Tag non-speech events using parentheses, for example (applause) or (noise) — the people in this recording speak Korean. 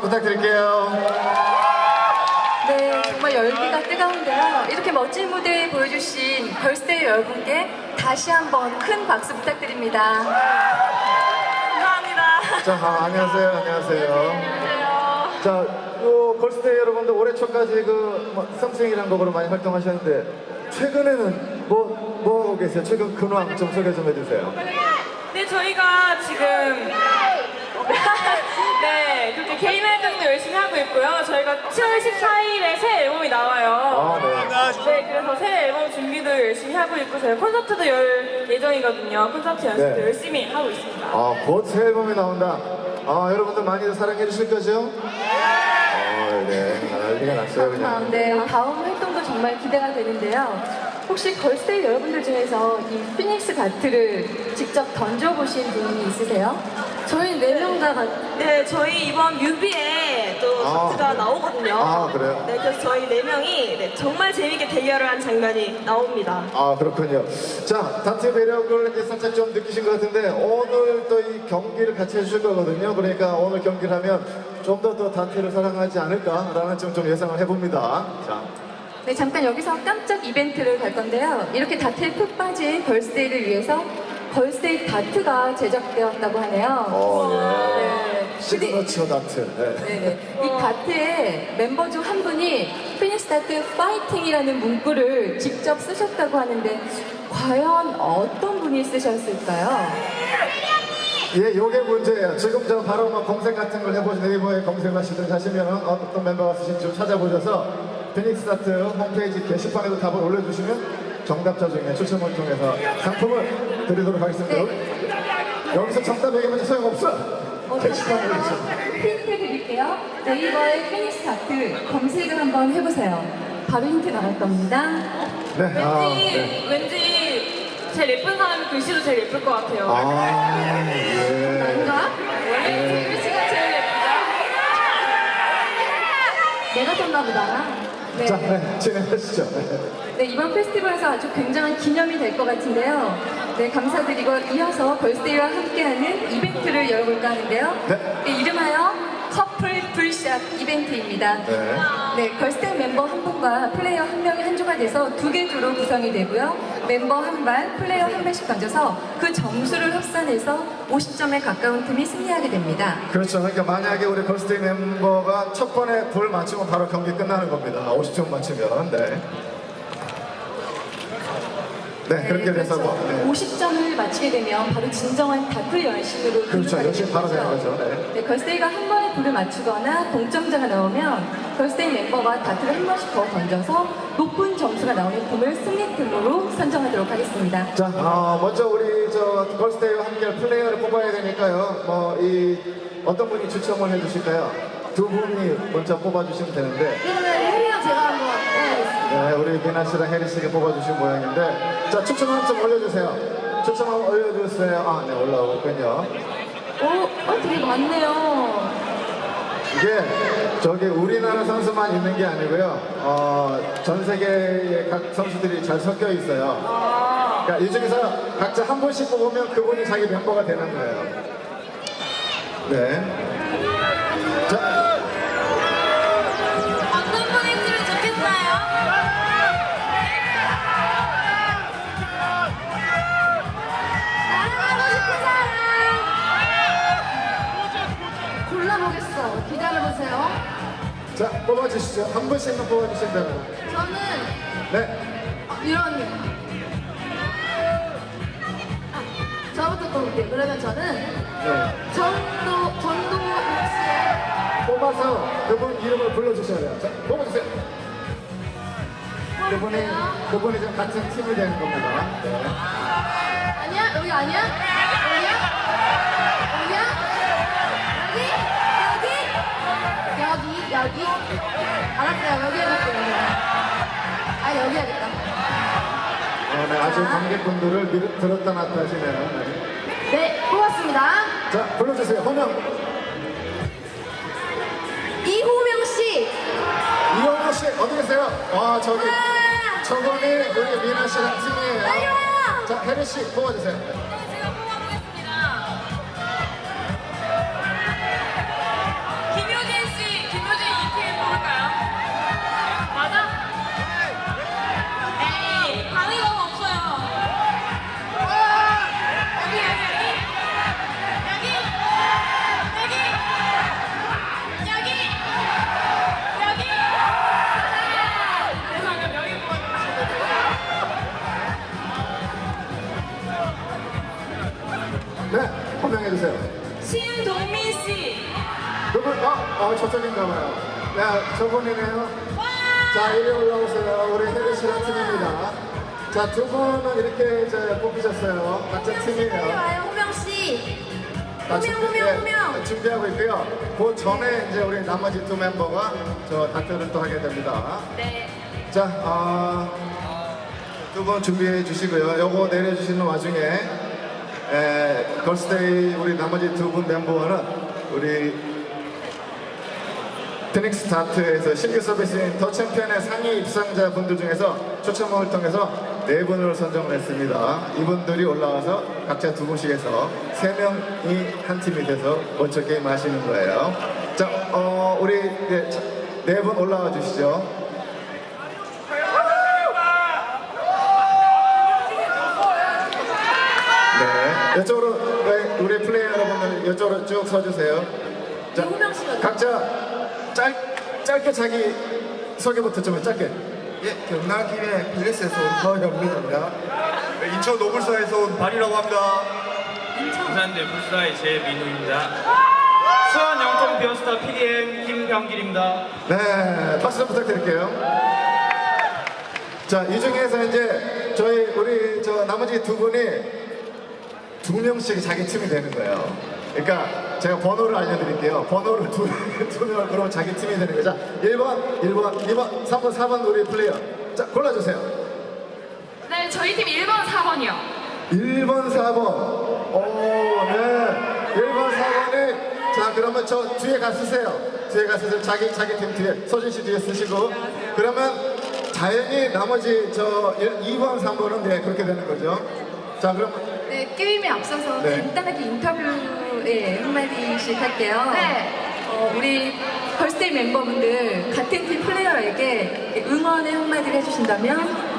부탁드릴게요. 네, 정말 열기가 뜨거운데요. 이렇게 멋진 무대 보여주신 걸스데이 여러분께 다시 한번 큰 박수 부탁드립니다. 감사합니다. 자, 아, 안녕하세요. 안녕하세요. 안녕하세요. 자, 요 걸스데이 여러분들 올해 초까지 그 뭐, 썸씽이라는 곡으로 많이 활동하셨는데 최근에는 뭐, 뭐 하고 계세요? 최근 근황 좀 소개 좀 해주세요. 네, 저희가 지금 (laughs) 네, 개인 활동도 열심히 하고 있고요. 저희가 7월 14일에 새 앨범이 나와요. 아, 네. 네, 그래서 새 앨범 준비도 열심히 하고 있고 저희 콘서트도 열 예정이거든요. 콘서트 연습도 네. 열심히 하고 있습니다. 아, 곧 새 앨범이 나온다. 아, 여러분들 많이 사랑해 주실 거죠? 아, 네. 난리가 났어요, 아, 그냥. 네, 다음 활동도 정말 기대가 되는데요. 혹시 걸스데이 여러분들 중에서 이 피닉스 다트를 직접 던져보신 분이 있으세요? 저희 네 명 다 네, 저희 이번 뮤비에 또 아. 다트가 나오거든요. 아, 그래요? 네, 그래서 저희 네 명이 네, 정말 재밌게 대결을 한 장면이 나옵니다. 아 그렇군요. 자 다트 매력을 이제 살짝 좀 느끼신 것 같은데 오늘 또 이 경기를 같이 해주실 거거든요. 그러니까 오늘 경기를 하면 좀 더더 다트를 사랑하지 않을까라는 좀, 좀 예상을 해봅니다. 자, 네, 잠깐 여기서 깜짝 이벤트를 갈 건데요. 이렇게 다트에 푹 빠진 걸스데이를 위해서 걸스데이 다트가 제작되었다고 하네요. 어, 네. 예. 시그너처 다트. 네. 네네. 이 다트에 멤버 중 한 분이 피닉스 다트 파이팅이라는 문구를 직접 쓰셨다고 하는데 과연 어떤 분이 쓰셨을까요? 예, 요게 문제예요. 지금 저 바로 뭐 검색 같은 걸 해보시 네이버에 검색하시든 하시면 어떤 멤버가 쓰신지 좀 찾아보셔서 피닉스 다트 홈페이지 게시판에도 답을 올려주시면 정답자 중에 추첨을 통해서 상품을 드리도록 하겠습니다. 여기서 정답 얘기하면 소용없어. 게시판에 올려주세요. 힌트 드릴게요. 네이버에 피닉스 다트 검색을 한번 해보세요. 바로 힌트 나갈 겁니다. 네. 왠지, 아, 네. 왠지 제일 예쁜 사람이 글씨도 제일 예쁠 것 같아요. 아, 예. 뭔가? 원래 제 글씨가 제일 예쁘죠? 내가 썼나 보다. 네. 자, 네, 진행하시죠. 네. 네, 이번 페스티벌에서 아주 굉장한 기념이 될 것 같은데요. 네, 감사드리고 이어서 걸스데이와 함께하는 이벤트를 열어볼까 하는데요. 네. 이름하여 커플 불샷 이벤트입니다. 네. 네, 걸스데이 멤버 한 분과 플레이어 한 명이 한 조가 돼서 두 개 조로 구성이 되고요. 멤버 한 발, 플레이어 한 발씩 던져서 그 점수를 합산해서 50점에 가까운 팀이 승리하게 됩니다. 그렇죠. 그러니까 만약에 우리 걸스데이 멤버가 첫 번에 불 맞추면 바로 경기 끝나는 겁니다. 50점 맞추면. 네. 네, 그렇게 돼서 뭐. 네. 50점을 맞히게 되면 바로 진정한 다트 연식으로 그렇죠. 등록하게 열심히 바로 되는 거죠. 네. 네, 걸스데이가 한 번에 불을 맞추거나 동점자가 나오면 걸스데이 멤버가 다트를 한 번씩 더 던져서 높은 점수가 나오는 팀을 승리팀으로 선정하도록 하겠습니다. 자, 어, 먼저 우리 저 걸스데이와 함께 할 플레이어를 뽑아야 되니까요. 뭐, 이, 어떤 분이 추첨을 해주실까요? 두 분이 먼저 뽑아주시면 되는데. 그러면 혜리랑 제가 한번 네, 우리 미나 씨랑 혜리 씨가 뽑아주신 모양인데. 자, 추첨 한점 올려주세요. 추첨 한번 올려주세요. 아, 네, 올라오고 있군요. 오, 어, 되게 많네요. 이게 저기 우리나라 선수만 있는 게 아니고요. 어, 전 세계의 각 선수들이 잘 섞여 있어요. 그러니까 이 중에서 각자 한 분씩 뽑으면 그분이 자기 멤버가 되는 거예요. 네. 자, 뽑아주시죠. 한 분씩만 뽑아주시면 됩니다. 저는 네. 이런 아, 저부터 뽑을게요. 그러면 저는 네. 전도 전도 씨의 뽑아서 그분 이름을 불러주셔야 돼요. 자, 뽑아주세요. 그분이, 그분이 좀 같은 팀이 되는 겁니다. 네. 아니야 여기 아니야 여기야 여기야 여기 여기 여기 여기 알았어요 여기 해볼게요 아 여기 하겠다 어, 네, 아주 관객분들을 밀- 들었다 놨다 하시네요. 네. 네 뽑았습니다 자, 불러주세요. 호명. 이호명 씨 이영호 씨 어디 계세요? 아 저기 저분이 우리 미나 씨랑 팀이에요. 자 혜리 씨 뽑아주세요. 어, 저쪽인가 봐요. 야, 저분이네요. 자, 이리 올라오세요. 우리 혜리 씨랑 팀입니다. 자, 두 분은 이렇게 이제 뽑히셨어요. 각자 팀이에요. 와요, 호명 씨. 자, 호명, 준비- 호명, 네, 호명. 준비하고 있고요. 그 전에 이제 우리 나머지 두 멤버가 저 다트를 또 하게 됩니다. 네. 자, 아, 두분 준비해 주시고요. 요거 내려주시는 와중에 에, 걸스데이 우리 나머지 두 분 멤버는 우리 피닉스 스타트에서 신규 서비스인 더 챔피언의 상위 입상자 분들 중에서 추첨을 통해서 네 분을 선정을 했습니다. 이분들이 올라와서 각자 두 분씩 해서 세 명이 한 팀이 돼서 먼저 게임 하시는 거예요. 자, 어, 우리 네 분 올라와 주시죠. 네, 이쪽으로 네, 우리 플레이어 여러분들 이쪽으로 쭉 서주세요. 자, 씨가 각자 짧, 짧게 자기 소개부터 좀 해, 짧게. 예, 경남 김해 팰리스에서 온 서영민입니다. 네, 인천 노블사에서 온 발이라고 합니다. 부산대 불사의 제민우입니다. 수원 영통 비어스타 PDM 김병길입니다. 네, 박수 좀 부탁드릴게요. 자, 이 중에서 이제 저희 우리 저 나머지 두 분이 두 명씩 자기 팀이 되는 거예요. 그러니까 제가 번호를 알려드릴게요. 번호를 두, (laughs) 두 명을 그러면 자기 팀이 되는 거죠. 자, 1번, 1번, 2번, 3번, 4번 우리 플레이어. 자, 골라주세요. 네, 저희 팀 1번, 4번이요. 1번, 4번. 오, 네. 1번, 4번이. 자, 그러면 저 뒤에 가 쓰세요. 뒤에 가 쓰세요. 자기, 자기 팀 뒤에. 소진 씨 뒤에 쓰시고. 그러면 자연히 나머지 저 2번, 3번은 네, 그렇게 되는 거죠. 자, 그럼 네, 게임에 앞서서 네. 간단하게 인터뷰에 한마디씩 할게요. 네. 어, 우리 걸스데이 멤버분들 같은 팀 플레이어에게 응원의 한마디를 해주신다면